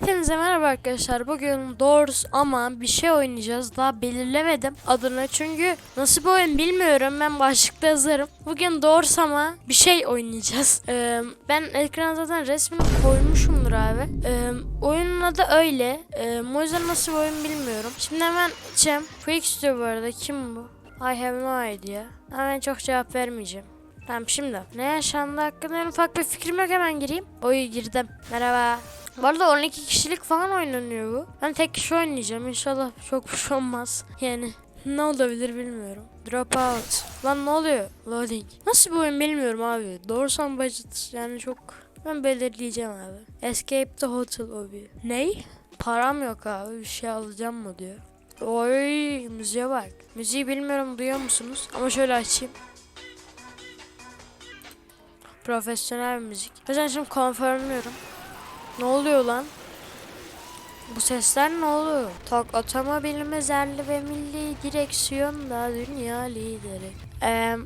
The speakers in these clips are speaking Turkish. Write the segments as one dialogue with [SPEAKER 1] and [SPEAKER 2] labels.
[SPEAKER 1] Hepinize merhaba arkadaşlar. Bugün Doors ama bir şey oynayacağız. Daha belirlemedim adını çünkü nasıl bir oyun bilmiyorum. Ben başlıkta yazarım. Bugün Doors ama bir şey oynayacağız. Ee, ben ekrana zaten resmini koymuşumdur abi. Ee, oyunun adı öyle. Ee, o yüzden nasıl bir oyun bilmiyorum. Şimdi hemen içeceğim. Quick istiyor bu arada. Kim bu? I have no idea. Ben çok cevap vermeyeceğim. Tamam şimdi ne yaşandı hakkında en ufak bir fikrim yok hemen gireyim. Oy girdim. Merhaba. Bu arada 12 kişilik falan oynanıyor bu. Ben tek kişi oynayacağım. İnşallah çok bir şey olmaz. Yani ne olabilir bilmiyorum. Drop out. Lan ne oluyor? Loading. Nasıl bir oyun bilmiyorum abi. Doğrusan budget yani çok ben belirleyeceğim abi. Escape the hotel lobby. Ney? Param yok abi. Bir şey alacağım mı diyor. Oy müziğe bak. Müziği bilmiyorum duyuyor musunuz? Ama şöyle açayım. Profesyonel müzik. O yüzden şimdi konfirmliyorum. Ne oluyor lan? Bu sesler ne oluyor? Tok otomobilimiz yerli ve milli direksiyonda dünya lideri. Eee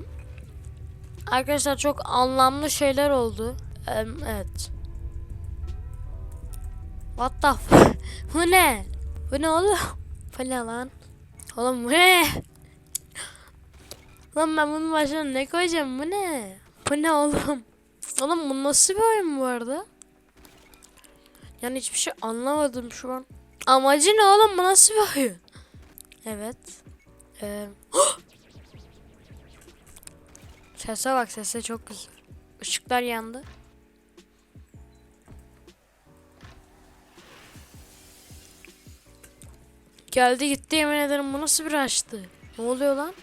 [SPEAKER 1] arkadaşlar çok anlamlı şeyler oldu. Eee, evet. What the f- Bu ne? Bu ne oğlum? Bu ne lan? Oğlum bu ne? Lan ben bunun başına ne koyacağım? Bu ne? Bu ne oğlum? Oğlum bu nasıl bir oyun bu arada? Yani hiçbir şey anlamadım şu an. Amacı ne oğlum bu nasıl bir oyun? Evet. Ee... sese bak sese çok güzel. Işıklar yandı. Geldi gitti yemin ederim bu nasıl bir açtı? Ne oluyor lan?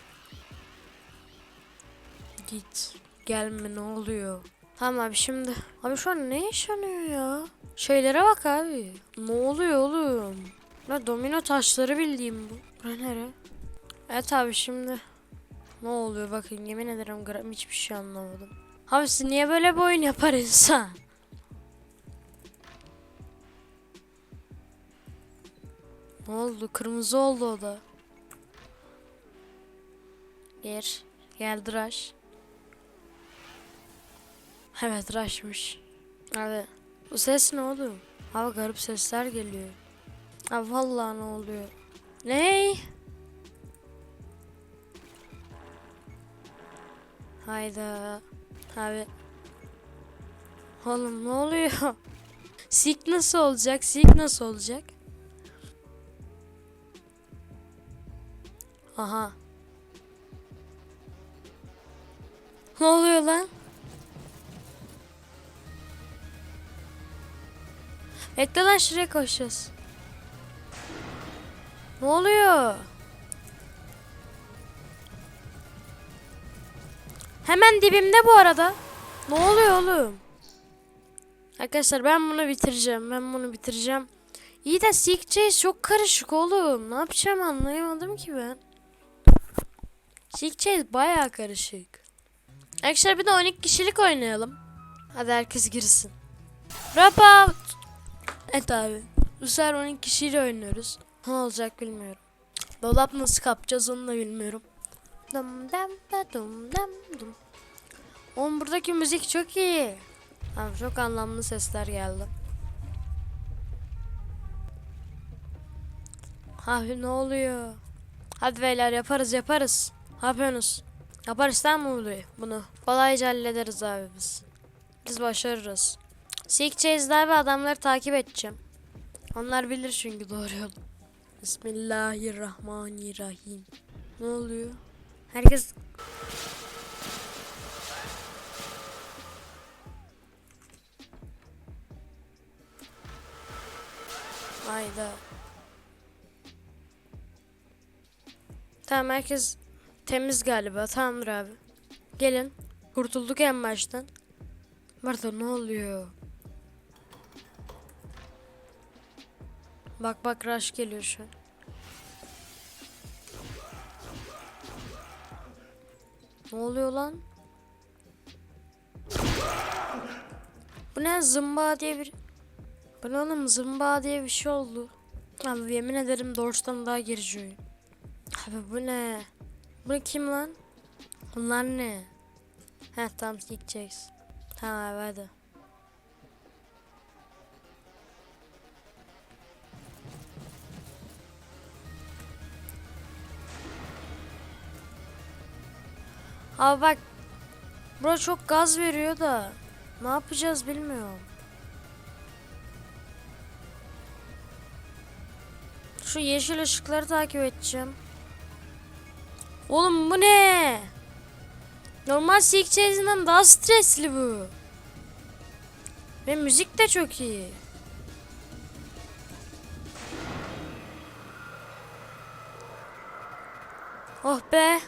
[SPEAKER 1] Git. Gelme ne oluyor? Tamam abi şimdi. Abi şu an ne yaşanıyor ya? Şeylere bak abi. Ne oluyor oğlum? Ne domino taşları bildiğim bu. Bura nere? Evet abi şimdi. Ne oluyor bakın yemin ederim gram hiçbir şey anlamadım. Abi siz niye böyle bir oyun yapar insan? Ne oldu? Kırmızı oldu o da. Bir. Geldi Rush. Evet Rush'mış. Abi bu ses ne oğlum? Abi garip sesler geliyor. Abi vallahi ne oluyor? Ney? Hayda. Abi. Oğlum ne oluyor? Sik nasıl olacak? Sik nasıl olacak? Aha. Ne oluyor lan? Bekle lan şuraya koşacağız. Ne oluyor? Hemen dibimde bu arada. Ne oluyor oğlum? Arkadaşlar ben bunu bitireceğim. Ben bunu bitireceğim. İyi de Chase çok karışık oğlum. Ne yapacağım anlayamadım ki ben. Chase baya karışık. Arkadaşlar bir de 12 kişilik oynayalım. Hadi herkes girsin. Drop out. Evet abi. Bu sefer 12 kişiyle oynuyoruz. Ne olacak bilmiyorum. Dolap nasıl kapacağız onu da bilmiyorum. Dum dum dum dum dum. Oğlum buradaki müzik çok iyi. Abi çok anlamlı sesler geldi. Abi ne oluyor? Hadi beyler yaparız yaparız. Ne yapıyorsunuz? Yaparız tamam mı bunu? Kolayca hallederiz abi biz. Biz başarırız. Seek Chase'de abi adamları takip edeceğim. Onlar bilir çünkü doğru yol. Bismillahirrahmanirrahim. Ne oluyor? Herkes... Hayda. Tamam herkes temiz galiba. Tamamdır abi. Gelin. Kurtulduk en baştan. Marta ne oluyor? Bak bak Rush geliyor şu an. Ne oluyor lan? Bu ne zımba diye bir... Bu ne oğlum zımba diye bir şey oldu. Abi yemin ederim Dors'tan daha gerici. Abi bu ne? Bu kim lan? Bunlar ne? Heh tamam gideceğiz. Tamam abi. Abi bak. Bura çok gaz veriyor da. Ne yapacağız bilmiyorum. Şu yeşil ışıkları takip edeceğim. Oğlum bu ne? Normal Silk Chase'inden daha stresli bu. Ve müzik de çok iyi. Oh be.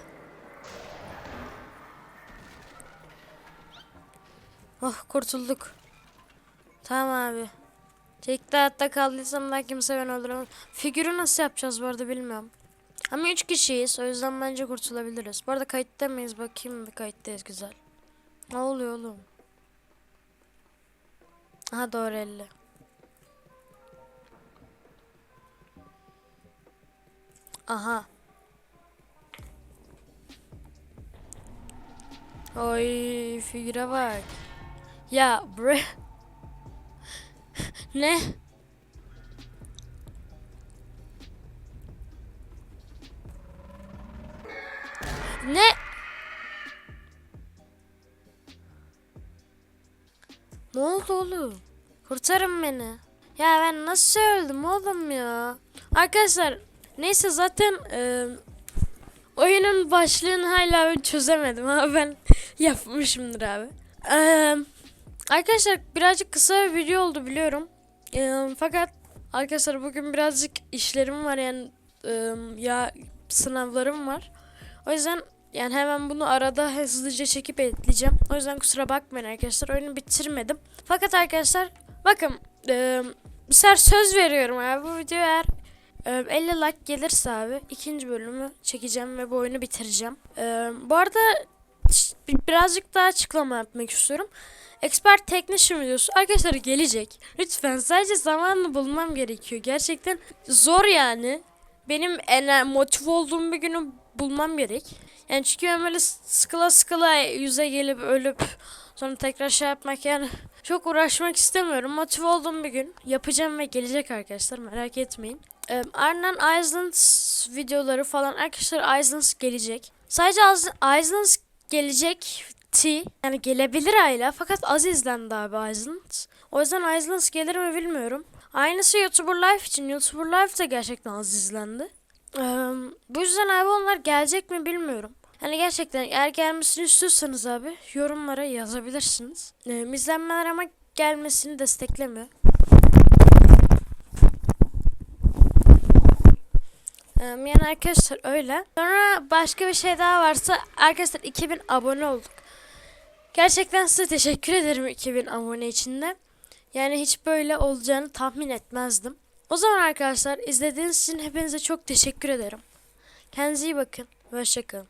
[SPEAKER 1] Oh kurtulduk. Tamam abi. Tekte hayatta kaldıysam da kimse beni öldüremez. Figürü nasıl yapacağız bu arada bilmiyorum. Ama 3 kişiyiz o yüzden bence kurtulabiliriz. Bu arada kayıtta mıyız? Bakayım bir kayıttayız güzel. Ne oluyor oğlum? Aha doğru 50. Aha. Oy figüre bak. Ya bre. ne? Ne? Ne oldu oğlum? Kurtarın beni. Ya ben nasıl öldüm oğlum ya? Arkadaşlar neyse zaten e, oyunun başlığını hala ben çözemedim ama ben yapmışımdır abi. E, arkadaşlar birazcık kısa bir video oldu biliyorum. E, fakat arkadaşlar bugün birazcık işlerim var yani e, ya sınavlarım var. O yüzden yani hemen bunu arada hızlıca çekip editleyeceğim. O yüzden kusura bakmayın arkadaşlar. Oyunu bitirmedim. Fakat arkadaşlar bakın e, bir sefer söz veriyorum abi. Bu video eğer e, 50 like gelirse abi ikinci bölümü çekeceğim ve bu oyunu bitireceğim. E, bu arada birazcık daha açıklama yapmak istiyorum. Expert Technician videosu arkadaşlar gelecek. Lütfen sadece zamanını bulmam gerekiyor. Gerçekten zor yani. Benim en motive olduğum bir günü bulmam gerek. Yani çünkü ben böyle sıkıla sıkıla yüze gelip ölüp sonra tekrar şey yapmak yani çok uğraşmak istemiyorum. Motive olduğum bir gün yapacağım ve gelecek arkadaşlar merak etmeyin. Ee, ardından Islands videoları falan arkadaşlar Islands gelecek. Sadece Islands gelecek T yani gelebilir hala fakat az izlendi abi Islands. O yüzden Islands gelir mi bilmiyorum. Aynısı YouTuber Life için. YouTuber Life de gerçekten az izlendi. Ee, bu yüzden abi onlar gelecek mi bilmiyorum. Hani gerçekten eğer gelmesini istiyorsanız abi yorumlara yazabilirsiniz. Ee, izlenmeler ama gelmesini desteklemiyor. Yani arkadaşlar öyle. Sonra başka bir şey daha varsa arkadaşlar 2000 abone olduk. Gerçekten size teşekkür ederim 2000 abone için de. Yani hiç böyle olacağını tahmin etmezdim. O zaman arkadaşlar izlediğiniz için hepinize çok teşekkür ederim. Kendinize iyi bakın hoşçakalın.